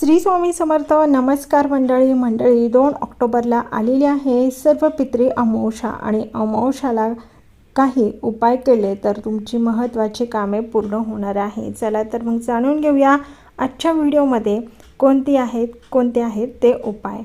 श्री स्वामी समर्थ नमस्कार मंडळी मंडळी. दोन ऑक्टोबरला आलेली आहे सर्व पित्री अमावशा आणि अमावशाला काही उपाय केले तर तुमची महत्त्वाची कामे पूर्ण होणार आहे. चला तर मग जाणून घेऊया आजच्या व्हिडिओमध्ये कोणती आहेत कोणते आहेत ते उपाय.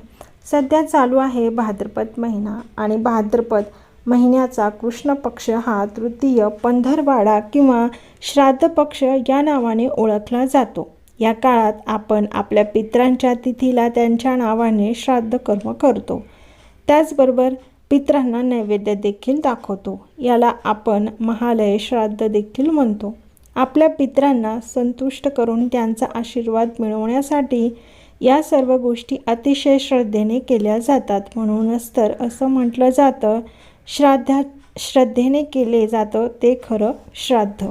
सध्या चालू आहे भाद्रपद महिना आणि भाद्रपद महिन्याचा कृष्ण पक्ष हा तृतीय पंधरवाडा किंवा श्राद्ध पक्ष या नावाने ओळखला जातो. या काळात आपण आपल्या पित्रांच्या तिथीला त्यांच्या नावाने श्राद्ध कर्म करतो. त्याचबरोबर पित्रांना नैवेद्य देखील दाखवतो. याला आपण महालय श्राद्ध देखील म्हणतो. आपल्या पित्रांना संतुष्ट करून त्यांचा आशीर्वाद मिळवण्यासाठी या सर्व गोष्टी अतिशय श्रद्धेने केल्या जातात. म्हणूनच तर असं म्हटलं जातं श्राद्धा श्रद्धेने केले जातं ते खरं श्राद्ध.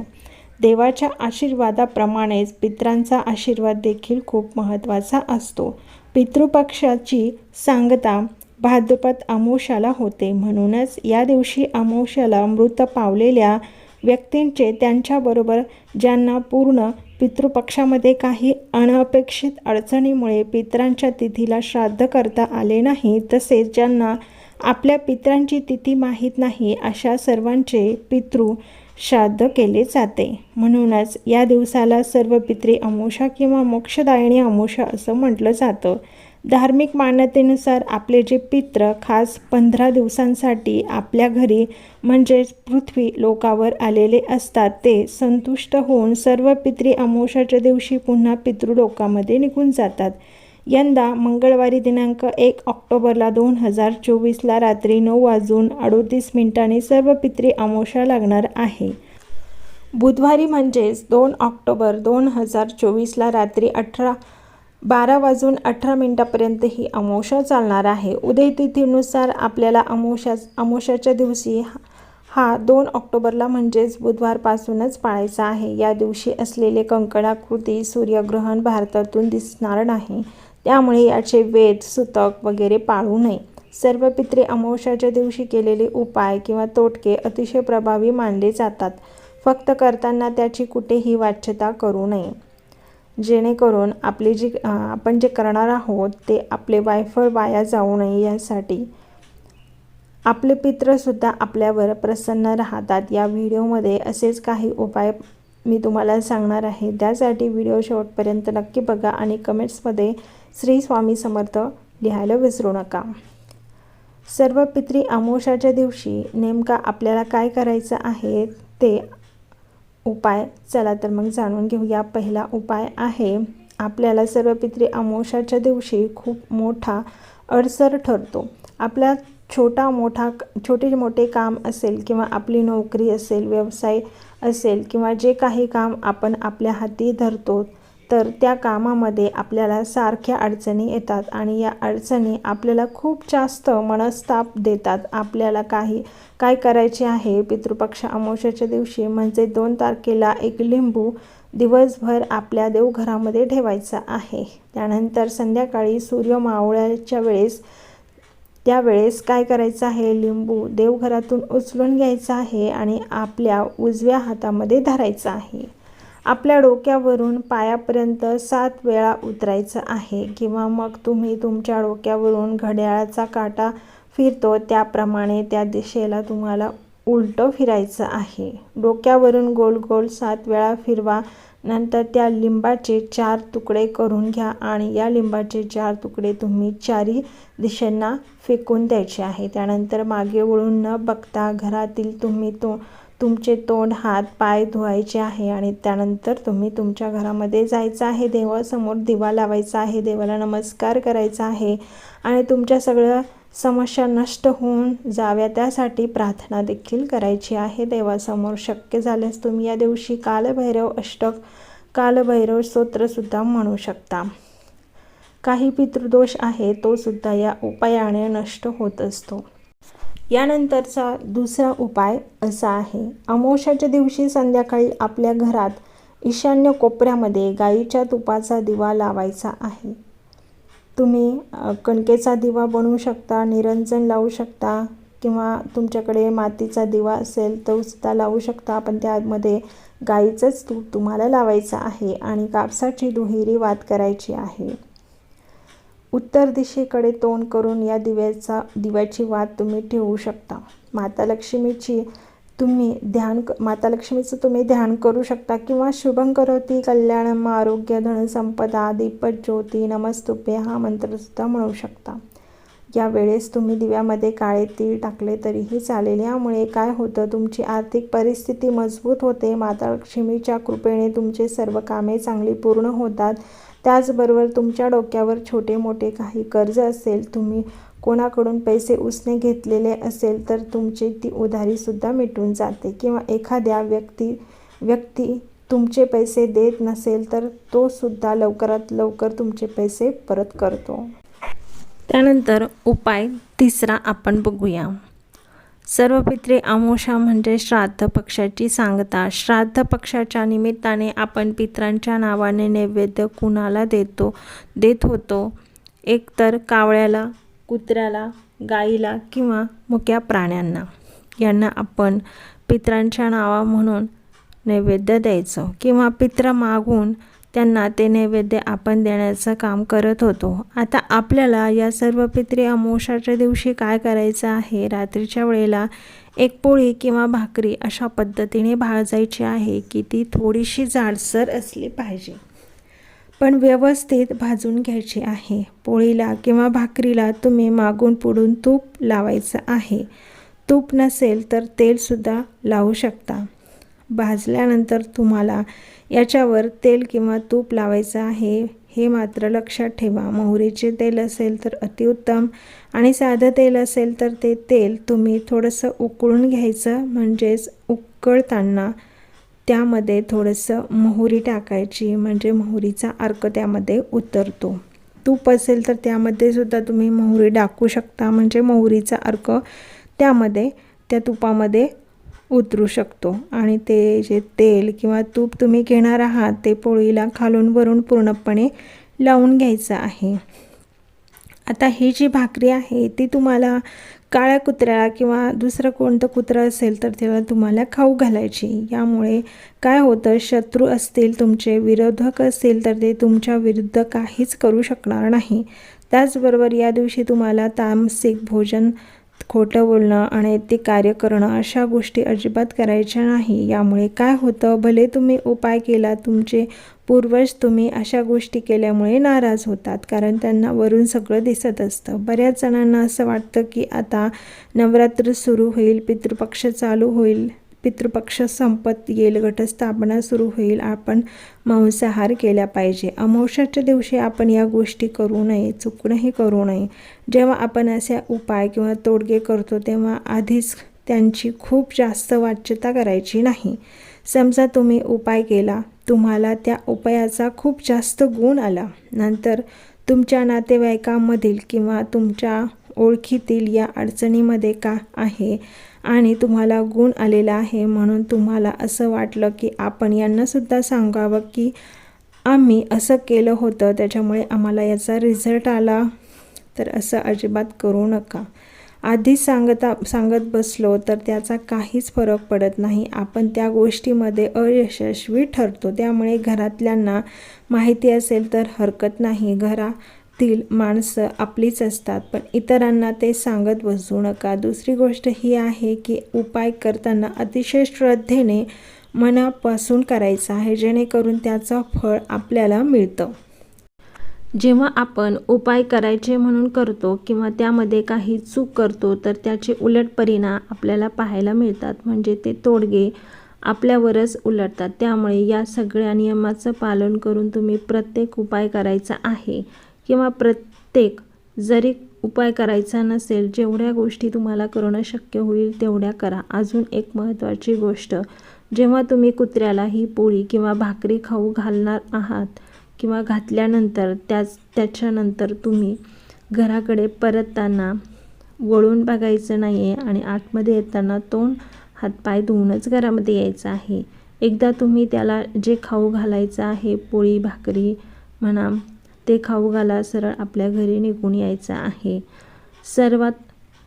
देवाच्या आशीर्वादाप्रमाणेच पित्रांचा आशीर्वाद देखील खूप महत्त्वाचा असतो. पितृपक्षाची सांगता भाद्रपद अमोशाला होते. म्हणूनच या दिवशी अमोशाला मृत पावलेल्या व्यक्तींचे त्यांच्याबरोबर ज्यांना पूर्ण पितृपक्षामध्ये काही अनपेक्षित अडचणीमुळे पित्रांच्या तिथीला श्राद्ध करता आले नाही तसेच ज्यांना आपल्या पित्रांची तिथी माहीत नाही अशा सर्वांचे पितृ श्राद्ध केले जाते. म्हणूनच या दिवसाला सर्व पित्री अमोषा किंवा मोक्षदायिनी अमोशा असं म्हटलं जातं. धार्मिक मान्यतेनुसार आपले जे पित्र खास पंधरा दिवसांसाठी आपल्या घरी म्हणजेच पृथ्वी लोकावर आलेले असतात ते संतुष्ट होऊन सर्व पित्री अमोषाच्या दिवशी पुन्हा पितृलोकामध्ये निघून जातात. यंदा मंगळवारी दिनांक एक ऑक्टोबरला दोन हजार चोवीसला रात्री नऊ वाजून अडोतीस मिनिटांनी सर्व पित्री अमावस्या लागणार आहे. बुधवारी म्हणजेच दोन ऑक्टोबर दोन हजार चोवीसला रात्री अठरा बारा वाजून अठरा मिनिटापर्यंत ही अमावस्या चालणार आहे. उदय तिथीनुसार आपल्याला अमावस्या अमावस्याच्या दिवशी हा दोन ऑक्टोबरला म्हणजेच बुधवारपासूनच पाळायचा आहे. या दिवशी असलेले कंकणाकृती सूर्यग्रहण भारतातून दिसणार नाही. त्यामुळे याचे वेद सुतक वगैरे पाळू नये. सर्व पित्रे अमावस्याच्या दिवशी केलेले उपाय किंवा तोटके अतिशय प्रभावी मानले जातात. फक्त करताना त्याची कुठेही वाच्यता करू नये. जेणेकरून आपली जी आपण जे करणार आहोत ते आपले वायफळ वाया जाऊ नये यासाठी आपले पित्रसुद्धा आपल्यावर प्रसन्न राहतात. या व्हिडिओमध्ये असेच काही उपाय मी तुम्हाला सांगणार आहे. त्यासाठी व्हिडिओ शेवटपर्यंत नक्की बघा आणि कमेंट्समध्ये श्री स्वामी समर्थ लिहायला विसरू नका. सर्व पित्री अमोशाच्या दिवशी नेमका आपल्याला काय करायचं आहे ते उपाय चला तर मग जाणून घेऊया पहिला उपाय आहे आपल्याला सर्व पित्री अमोशाच्या दिवशी खूप मोठा अडसर ठरतो. आपल्या छोटा मोठा छोटे मोठे काम असेल किंवा आपली नोकरी असेल व्यवसाय असेल किंवा जे काही काम आपण आपल्या हाती धरतो तर त्या कामामध्ये आपल्याला सारख्या अडचणी येतात आणि या अडचणी आपल्याला खूप जास्त मनस्ताप देतात. आपल्याला काही काय करायचे आहे? पितृपक्ष अमावश्याच्या दिवशी म्हणजे दोन तारखेला एक लिंबू दिवसभर आपल्या देवघरामध्ये ठेवायचा आहे. त्यानंतर संध्याकाळी सूर्य मावळ्याच्या वेळेस त्यावेळेस काय करायचं आहे? लिंबू देवघरातून उचलून घ्यायचा आहे आणि आपल्या उजव्या हातामध्ये धरायचं आहे. आपल्या डोक्यावरून पायापर्यंत सात वेळा उतरायचं आहे किंवा मग तुम्ही तुमच्या डोक्यावरून घड्याळाचा काटा फिरतो त्याप्रमाणे त्या दिशेला तुम्हाला उलटं फिरायचं आहे. डोक्यावरून गोल गोल सात वेळा फिरवा नंतर त्या लिंबाचे चार तुकडे करून घ्या आणि या लिंबाचे चार तुकडे तुम्ही चारी दिशांना फेकून द्यायचे आहे. त्यानंतर मागे वळून न बघता घरातील तुम्ही तो तुमचे तोंड हात पाय धुवायचे आहे आणि त्यानंतर तुम्ही तुमच्या घरामध्ये जायचं आहे. देवासमोर दिवा लावायचा आहे. देवाला नमस्कार करायचा आहे. आणि तुमच्या सगळ्या समस्या नष्ट होऊन जाव्या त्यासाठी प्रार्थना देखील करायची आहे. देवासमोर शक्य झाल्यास तुम्ही या दिवशी कालभैरव अष्टक कालभैरव स्तोत्रसुद्धा म्हणू शकता. काही पितृदोष आहे तो सुद्धा या उपायाने नष्ट होत असतो. यानंतरचा दुसरा उपाय असा आहे. अमोशाच्या दिवशी संध्याकाळी आपल्या घरात ईशान्य कोपऱ्यामध्ये गाईच्या तुपाचा दिवा लावायचा आहे. तुम्ही कणकेचा दिवा बनवू शकता निरंजन लावू शकता किंवा तुमच्याकडे मातीचा दिवा असेल तो सुद्धा लावू शकता. पण त्यामध्ये गाईचंच तूप तुम्हाला लावायचं आहे आणि कापसाची दुहेरी वात करायची आहे. उत्तर दिशेकडे तोंड करून या दिव्याचा दिव्याची वात तुम्ही ठेवू शकता. माता लक्ष्मीची तुम्ही ध्यान क माता लक्ष्मीचं तुम्ही ध्यान करू शकता. किंवा शुभं करोती कल्याणम आरोग्य धनसंपदा दीपत ज्योती नमस्तुभ्य हा मंत्रसुद्धा म्हणू शकता. या वेळेस तुम्ही दिव्यामध्ये काळे तीळ टाकले तरीही चालेल. यामुळे काय होतं तुमची आर्थिक परिस्थिती मजबूत होते. माता लक्ष्मीच्या कृपेने तुमचे सर्व कामे चांगली पूर्ण होतात. त्याचबरोबर तुमच्या डोक्यावर छोटे मोठे काही कर्ज असेल तुम्ही कोणाकडून पैसे उसने घेतलेले असेल तर तुमची ती उधारीसुद्धा मिटून जाते. किंवा एखाद्या व्यक्ती व्यक्ती तुमचे पैसे देत नसेल तर तो सुद्धा लवकरात लवकर तुमचे पैसे परत करतो. त्यानंतर उपाय तिसरा आपण बघूया. सर्व पित्रे अमोशा म्हणजे श्राद्ध पक्षाची सांगता. श्राद्ध पक्षाच्या निमित्ताने आपण पित्रांच्या नावाने नैवेद्य कुणाला देतो देत होतो? एकतर कावळ्याला कुत्र्याला गाईला किंवा मुक्या प्राण्यांना. यांना आपण पित्रांच्या नावा म्हणून नैवेद्य द्यायचो किंवा पित्र मागून त्यांना ते नैवेद्य आपण देण्याचं काम करत होतो. आता आपल्याला या सर्व पित्री अमोशाच्या दिवशी काय करायचं आहे? रात्रीच्या वेळेला एक पोळी किंवा भाकरी अशा पद्धतीने भाजायची आहे की ती थोडीशी जाडसर असली पाहिजे. पण व्यवस्थित भाजून घ्यायची आहे. पोळीला किंवा भाकरीला तुम्ही मागून पुढून तूप लावायचं आहे. तूप नसेल तर तेलसुद्धा लावू शकता. भाजल्यानंतर तुम्हाला याच्यावर तेल किंवा तूप लावायचं आहे हे मात्र लक्षात ठेवा. मोहरीचे तेल असेल तर अतिउत्तम आणि साधं तेल असेल तर ते तेल तुम्ही थोडंसं उकळून घ्यायचं म्हणजेच उकळताना त्यामध्ये थोडंसं मोहरी टाकायची म्हणजे मोहरीचा अर्क त्यामध्ये उतरतो. तूप असेल तर त्यामध्ये सुद्धा तुम्ही मोहरी टाकू शकता म्हणजे मोहरीचा अर्क त्यामध्ये त्या तुपामध्ये उतरू शकतो. आणि ते जे तेल किंवा तूप तुम्ही घेणार आहात ते पोळीला खालून वरून पूर्णपणे लावून घ्यायचं आहे. आता ही जी भाकरी आहे ती तुम्हाला काळ्या कुत्र्याला किंवा दुसरं कोणतं कुत्रं असेल तर त्याला तुम्हाला खाऊ घालायची. यामुळे काय होतं शत्रू असतील तुमचे विरोधक असतील तर ते तुमच्या विरुद्ध काहीच करू शकणार नाही. त्याचबरोबर या दिवशी तुम्हाला तामसिक भोजन खोटं बोलणं आणि ते कार्य करणं अशा गोष्टी अजिबात करायच्या नाही. यामुळे काय होतं? भले तुम्ही उपाय केला तुमचे पूर्वज तुम्ही अशा गोष्टी केल्यामुळे नाराज होतात कारण त्यांना वरून सगळं दिसत असतं. बऱ्याच जणांना असं वाटतं की आता नवरात्र सुरू होईल पितृपक्ष चालू होईल. पितृपक्ष संपत येईल घटस्थापना सुरू होईल. आपण मांसाहार केला पाहिजे. अमावस्याच्या दिवशी आपण या गोष्टी करू नये चुकणंही करू नये. जेव्हा आपण असे उपाय किंवा तोडगे करतो तेव्हा आधीच त्यांची खूप जास्त वाच्यता करायची नाही. समजा तुम्ही उपाय केला तुम्हाला त्या उपायाचा खूप जास्त गुण आला. नंतर तुमच्या नातेवाईकांमधील किंवा तुमच्या ओळखीतील या अडचणीमध्ये का आहे? आणि तुम्हाला गुण आलेला आहे म्हणून तुम्हाला असं वाटलं की आपण यांनासुद्धा सांगावं की आम्ही असं केलं होतं त्याच्यामुळे आम्हाला याचा रिझल्ट आला. तर असं अजिबात करू नका. आधीच सांगता सांगत बसलो तर त्याचा काहीच फरक पडत नाही. आपण त्या गोष्टीमध्ये अयशस्वी ठरतो. त्यामुळे घरातल्यांना माहिती असेल तर हरकत नाही. घरा तील माणसं आपलीच असतात पण इतरांना ते सांगत बसू नका. दुसरी गोष्ट ही आहे की उपाय करताना अतिशय श्रद्धेने मनापासून करायचं आहे जेणेकरून त्याचं फळ आपल्याला मिळतं. जेव्हा आपण उपाय करायचे म्हणून करतो किंवा त्यामध्ये काही चूक करतो तर त्याचे उलट परिणाम आपल्याला पाहायला मिळतात. म्हणजे ते तोडगे आपल्यावरच उलटतात. त्यामुळे या सगळ्या नियमाचं पालन करून तुम्ही प्रत्येक उपाय करायचा आहे. किंवा प्रत्येक जरी उपाय करायचा नसेल जेवढ्या गोष्टी तुम्हाला करणं शक्य होईल तेवढ्या करा. अजून एक महत्त्वाची गोष्ट जेव्हा तुम्ही कुत्र्याला ही पोळी किंवा भाकरी खाऊ घालणार आहात किंवा घातल्यानंतर त्याच त्याच्यानंतर तुम्ही घराकडे परतताना वळून बघायचं नाही आहे आणि आतमध्ये येताना तोंड हातपाय धुवूनच घरामध्ये यायचं आहे. एकदा तुम्ही त्याला जे खाऊ घालायचं आहे पोळी भाकरी म्हणा ते खाऊ घाला सरळ आपल्या घरी निघून यायचं आहे. सर्वात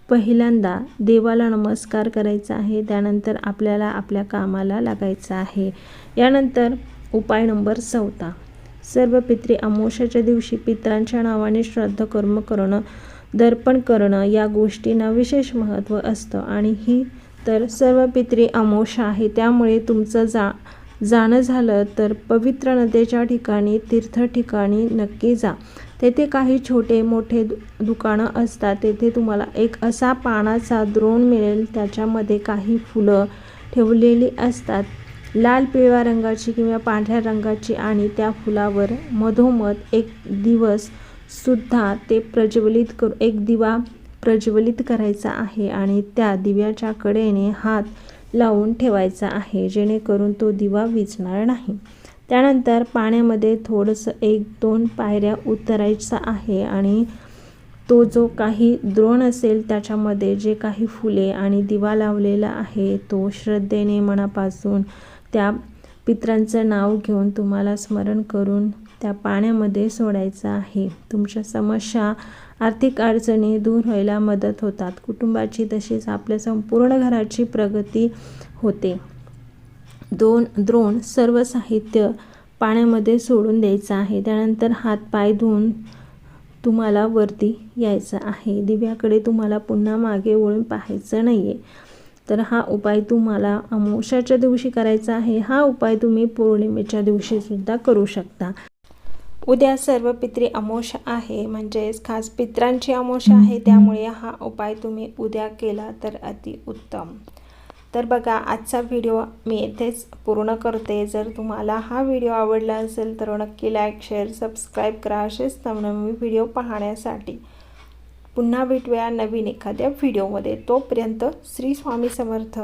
पहिल्यांदा देवाला नमस्कार करायचा आहे त्यानंतर आपल्याला आपल्या कामाला लागायचं आहे. यानंतर उपाय नंबर चौथा. सर्व पित्री अमोशाच्या दिवशी पितरांच्या नावाने श्राद्ध कर्म करणं दर्पण करणं या गोष्टींना विशेष महत्त्व असतं. आणि ही तर सर्व पित्री अमोशा आहे त्यामुळे तुमचं जा जाणं झालं तर पवित्र नदीच्या ठिकाणी तीर्थ ठिकाणी नक्की जा. तेथे काही छोटे मोठे दु दुकानं असतात. तेथे तुम्हाला एक असा पानाचा द्रोण मिळेल त्याच्यामध्ये काही फुलं ठेवलेली असतात. लाल पिवळ्या रंगाची किंवा पांढऱ्या रंगाची आणि त्या फुलावर मधोमध एक दिवस सुद्धा ते प्रज्वलित करू एक दिवा प्रज्वलित करायचा आहे आणि त्या दिव्याच्या कडेने हात लावून ठेवायचा आहे जेणेकरून तो दिवा विचणार नाही. त्यानंतर पाण्यामध्ये थोडंसं एक दोन पायऱ्या उतरायचा आहे आणि तो जो काही द्रोण असेल त्याच्यामध्ये जे काही फुले आणि दिवा लावलेला आहे तो श्रद्धेने मनापासून त्या पित्रांचं नाव घेऊन तुम्हाला स्मरण करून त्या पाण्यामध्ये सोडायचं आहे. तुमच्या समस्या आर्थिक अडचणी दूर व्हायला मदत होतात. कुटुंबाची तसेच आपल्या संपूर्ण घराची प्रगती होते. दोन द्रोण सर्व साहित्य पाण्यामध्ये सोडून द्यायचं आहे. त्यानंतर हात पाय धुवून तुम्हाला वरती यायचं आहे. दिव्याकडे तुम्हाला पुन्हा मागे वळून पाहायचं नाही आहे तर हा उपाय तुम्हाला अमावश्याच्या दिवशी करायचा आहे. हा उपाय तुम्ही पौर्णिमेच्या दिवशीसुद्धा करू शकता. उद्या सर्व पित्री अमोश आहे म्हणजेच खास पित्रांची अमोश आहे त्यामुळे हा उपाय तुम्ही उद्या केला तर अति उत्तम. तर बघा आजचा व्हिडिओ मी येथेच पूर्ण करते. जर तुम्हाला हा व्हिडिओ आवडला असेल तर नक्की लाईक शेअर सबस्क्राईब करा. असेच नवनवीन व्हिडिओ पाहण्यासाठी पुन्हा भेटूया नवीन एखाद्या व्हिडिओमध्ये. तोपर्यंत श्री स्वामी समर्थ.